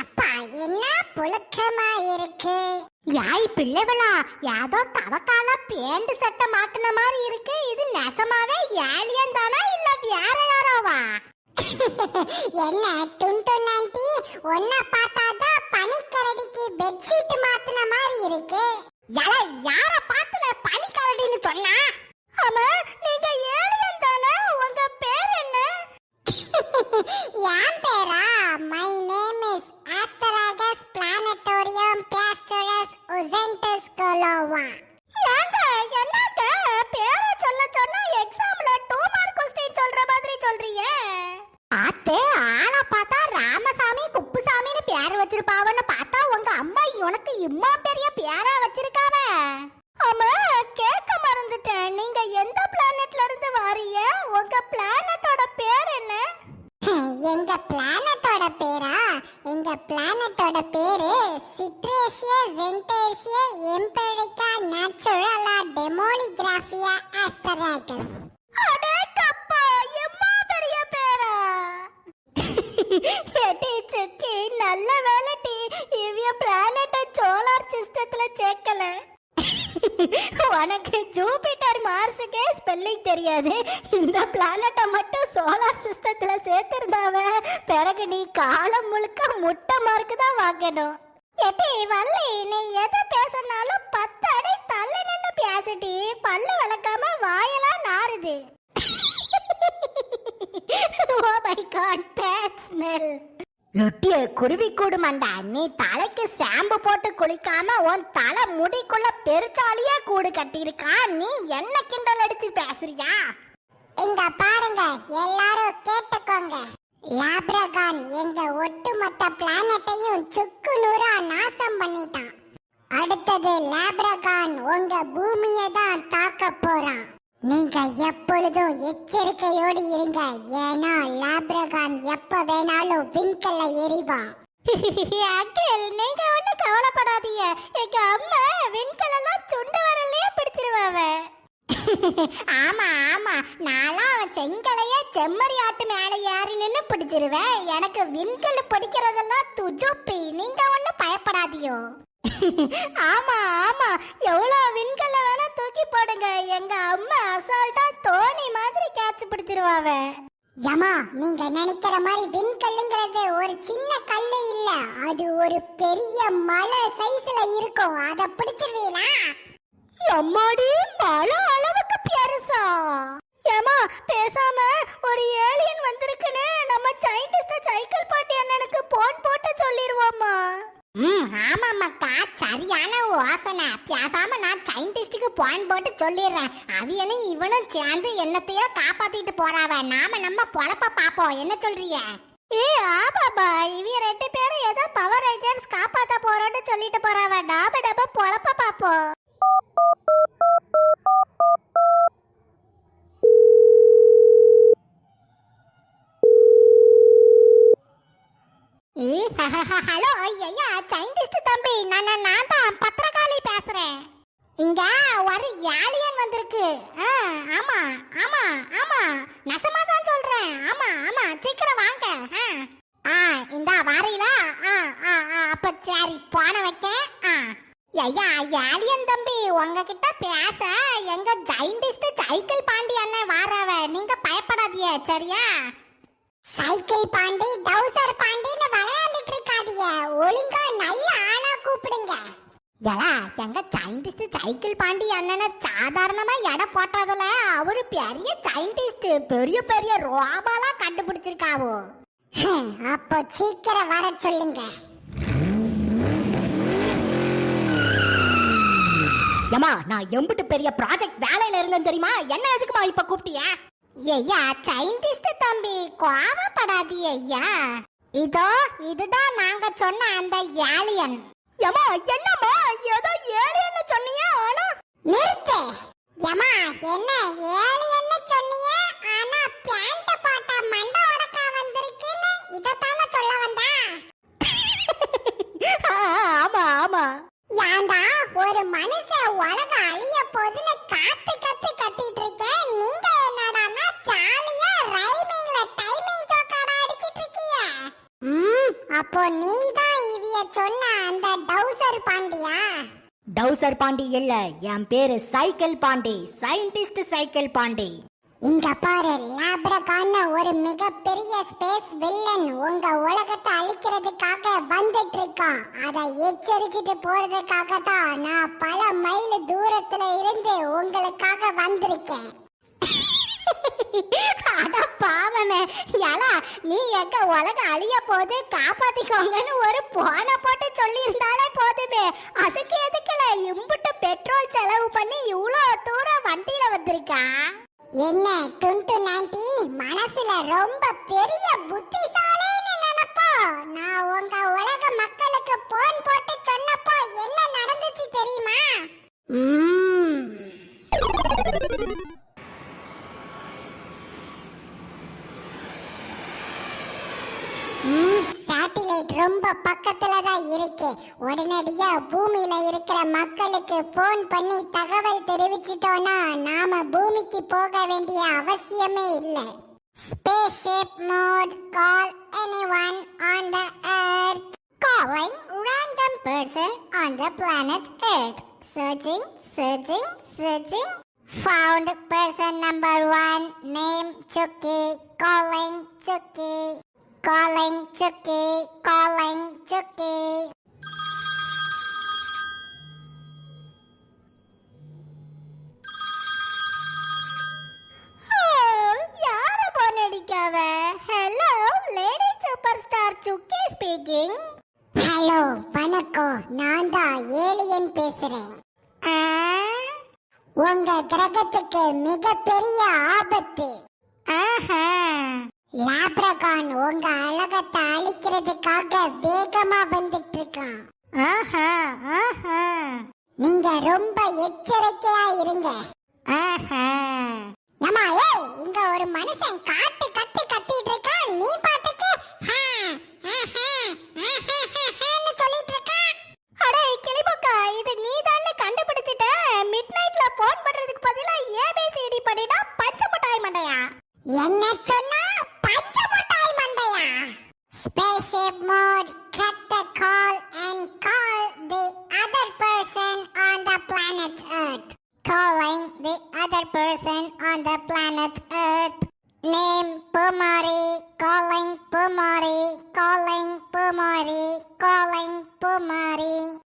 அப்பா என்ன புழுக்கமா இருக்கு? யாய் பிள்ளைகளா ஏதோ தவக்கால பேண்ட் சட்டை மாத்தின மாதிரி இருக்கு. இது நெசமாவே ஏலியன் தானா இல்ல வேற யாரோவா? என்ன டுண்டு நான்டி ஒன்ன பார்த்தாதான் பனிக்கரடிக்கு பெட்ஷீட் மாத்தின மாதிரி இருக்கு. யல யார பாத்துல பனிக்கரடின்னு சொன்னா? வாரீங்க உங்க பிளானட்டோட பேர் என்ன? எங்க பிளானட்டோட பேரா? எங்க பிளானட்டோட பேரு சிட்ரேஷியா ஜென்டேஷியா எம்பெரிக்கா நேச்சுரலா டெமோலிகிராஃபியா சுக்கி நல்ல வேலை டி. இவ்விய பிளானட்டை சோலார் சிஸ்டத்துல சேர்க்கல. உனக்கு ஜூபிட்டர் மார்ஸுக்கே ஸ்பெல்லிங் தெரியாது. இந்த பிளானட்டை மட்டும் சோலார் சிஸ்டத்தில் சேர்த்துருந்தாவ பிறகு நீ காலம் முழுக்க முட்டை மார்க்கு தான் வாங்கணும். எட்டி வள்ளி நீ எதை பேசினாலும் பத்து அடி தள்ளி நின்று பேசிட்டி பல்லு வளர்க்காம வாயெல்லாம் நாருது oh my god bad smell எட்டிய குருவி கூடும் அந்த நீ தலைக்கு ஷாம்பு போட்டு குளிக்காம உன் தலை முடிக்குள்ள பெருச்சாலியா கூடு கட்டியிருக்கான் நீ என்ன கிண்டல் அடிச்சு பேசுறியா? இங்க பாருங்க எல்லாரும் கேட்டுக்கோங்க. லாப்ரகான் எங்க ஒட்டுமொத்த பிளானட்டையும் சுக்கு நூறா நாசம் பண்ணிட்டான். அடுத்தது லாப்ரகான் உங்க பூமியை தான் தாக்க போறான். நீங்க எப்பொழுதும் எச்சரிக்கையோடு இருங்க. ஏன்னா லாப்ரகான் எப்ப வேணாலும் விண்கல்ல எறிவான் அங்கிள் நீங்க ஒண்ணு கவலைப்படாதீங்க. எங்க அம்மா விண்கலெல்லாம் சுண்டு வரலையே பிடிச்சிருவாவ. ஆமா ஆமா. நான்லாம் அவன் செங்கலைய செம்மறி ஆட்டு மேல ஏறி நின்னு பிடிச்சிருவேன். எனக்கு விண்கல் பிடிக்கிறதெல்லாம் துஜுப்பி. நீங்க ஒண்ணு பயப்படாதியோ. ஆமா ஆமா. எவ்வளவு விண்கல்ல வேணா தூக்கி போடுங்க. எங்க அம்மா அசால்ட்டா தோணி மாதிரி கேட்ச் பிடிச்சிருவாவ யமா நீங்க நினைக்கிற மாதிரி விண்கல்லுங்கிறது ஒரு சின்ன கல்லு இல்ல. அது ஒரு பெரிய மலை சைஸ்ல இருக்கும். அத பிடிச்சிருவீங்களா? எம்மாடி மழை அளவுக்கு பெருசா? ஏமா பாயிண்ட் போட்டு சொல்லிடுறேன். அவியலும் இவனும் சேர்ந்து என்னத்தையோ காப்பாத்திட்டு போறாவ. நாம நம்ம பொழப்ப பாப்போம். என்ன சொல்றிய ஏ ஆபாபா இவிய ரெண்டு பேரும் ஏதோ பவர் ரேஞ்சர்ஸ் காப்பாத்த போறோம்னு சொல்லிட்டு போறாவ. நாம நம்ம பொழப்ப பாப்போம். ஹலோ. ஐயா சயின்டிஸ்ட் தம்பி. நான் நான் நான் தான் பத்திரகாளி பேசுறேன். இங்க ஒரு ஏலியன் வந்திருக்கு. ஆ, ஆமா ஆமா ஆமா. நசமா தான் சொல்றேன். ஆமா ஆமா சீக்கிரம் வாங்க. ஆ. ஆ இந்த வாரியில. ஆ ஆ ஆ அப்ப சரி போன வைக்கேன். ஆ. ஐயா ஏலியன் தம்பி உங்ககிட்ட பேச எங்க ஜைண்டிஸ்ட் சைக்கிள் பாண்டி அண்ணன் வாராவ. நீங்க பயப்படாதீங்க சரியா? சைக்கிள் பாண்டி டவுசர் பாண்டின்னு எலா எங்க சயின்டிஸ்ட் சைக்கிள் பாண்டி அண்ணனை சாதாரணமா எடை போட்டதுல? அவரு பெரிய சயின்டிஸ்ட் பெரிய பெரிய ரோபாலாம் கண்டுபிடிச்சிருக்காவோ? அப்போ சீக்கிரம் வர சொல்லுங்க. ஏமா நான் எம்பிட்டு பெரிய ப்ராஜெக்ட் வேலையில இருந்தேன் தெரியுமா? என்ன எதுக்குமா இப்ப கூப்பிட்டியா? ஐயா சயின்டிஸ்ட் தம்பி கோவப்படாதீ ஐயா. இதோ இதுதான் நாங்க சொன்ன அந்த ஏலியன் ஏமா என்னம்மா? ஏதோ ஏலியன்னு சொன்னீங்க ஆனா நிறுத்து. ஏமா என்ன ஏலியன்னு சொன்னீங்க? ஆனா பேண்ட் போட்ட மண்ட உடக்கா வந்திருக்குன்னு இதத்தான சொல்ல வந்தா? ஆமா ஆமா. ஏண்டா ஒரு மனுஷன் உலக அழிய போதுன்னு காத்து கத்து கத்திட்டு இருக்கேன். நீங்க என்னடானா ஜாலியா ரைமிங்ல டைமிங் ஜோக்காடா அடிச்சிட்டு இருக்கீங்க அப்போ நீதான் சொன்ன அந்த டவுசர் பாண்டியா? டவுசர் பாண்டி இல்ல என் பேரு cycle Pandi scientist cycle Pandi. இங்க பாரு லாப்ரகான ஒரு மிகப்பெரிய ஸ்பேஸ் வில்லன் உங்க உலகத்தை அழிக்கிறதுக்காக வந்துட்டு இருக்கான் அதை எச்சரிச்சுட்டு போறதுக்காக தான் நான் பல மைல் தூரத்துல இருந்து உங்களுக்காக வந்திருக்கேன். அட பாவமே நீ எங்க உலகம் அழிய போது காப்பாத்திக்கோங்கன்னு ஒரு போன போட்டு சொல்லி இருந்தாலே போதுமே. அதுக்கு எதுக்குல இம்புட்டு பெட்ரோல் செலவு பண்ணி இவ்வளோ தூரம் வண்டியில வந்திருக்கா? என்ன டுண்டு நாண்டி? மனசுல ரொம்ப பெரிய புத்திசாலின்னு நினைப்போ? நான் உங்க உலக மக்களுக்கு போன் போட்டு சொன்னப்போ என்ன நடந்துச்சு தெரியுமா? சூசைட் ரொம்ப பக்கத்துல தான் இருக்கு உடனடியா பூமியில இருக்கிற மக்களுக்கு போன் பண்ணி தகவல் தெரிவிச்சிட்டோம்னா நாம பூமிக்கு போக வேண்டிய அவசியமே இல்லை space ship mode call anyone on the earth calling random person on the planet earth searching searching searching found person number one name Chucky, calling Chucky. Calling Chucky, calling Chucky. Hello lady super star Chucky speaking hello வணக்கம். நான் தான் alien பேசுறேன் உங்க கிரகத்துக்கு மிகப்பெரிய ஆபத்து. ஆஹா. லாப்ரகான் உங்க அழகத்தை அழிக்கிறதுக்காக வேகமா வந்துட்டு இருக்கான் ஆஹா ஆஹா. நீங்க ரொம்ப எச்சரிக்கையா இருங்க. ஆஹா. ஏமா ஏய் இங்க ஒரு மனுஷன் காட்டு கத்து கத்திட்டு இருக்கான் நீ பாட்டுக்கு Spaceship mode, cut the call and call the other person on the planet Earth. Calling the other person on the planet Earth. Name Pumari, calling Pumari, calling Pumari, calling Pumari.